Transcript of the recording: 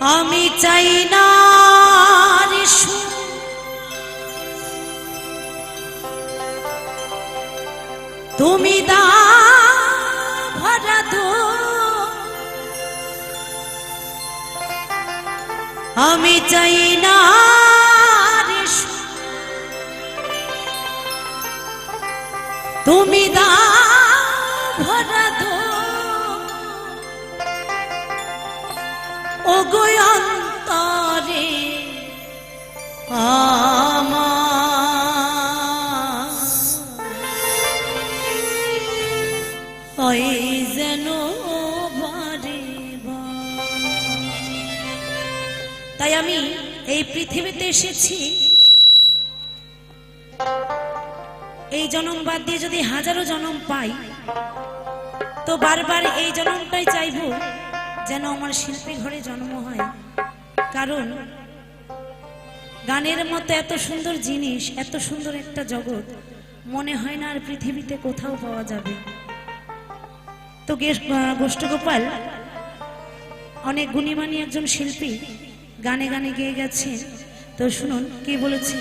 আমি চাই না তুমি দা ভরা আমি চাই না তুমি দা ওই যেন। তাই আমি এই পৃথিবীতে এসেছি। এই জনম বাদ দিয়ে যদি হাজারো জনম পাই, তো বারবার এই জনমটাই চাইব যেন আমার শিল্পী ঘরে জন্ম হয়। কারণ গানের মতো এত সুন্দর জিনিস, এত সুন্দর একটা জগৎ মনে হয় না আর পৃথিবীতে কোথাও পাওয়া যাবে। তো গোষ্ঠগোপাল অনেক গুণীমানী একজন শিল্পী গানে গানে গেয়ে গেছে। তো শুনুন কে বলেছে?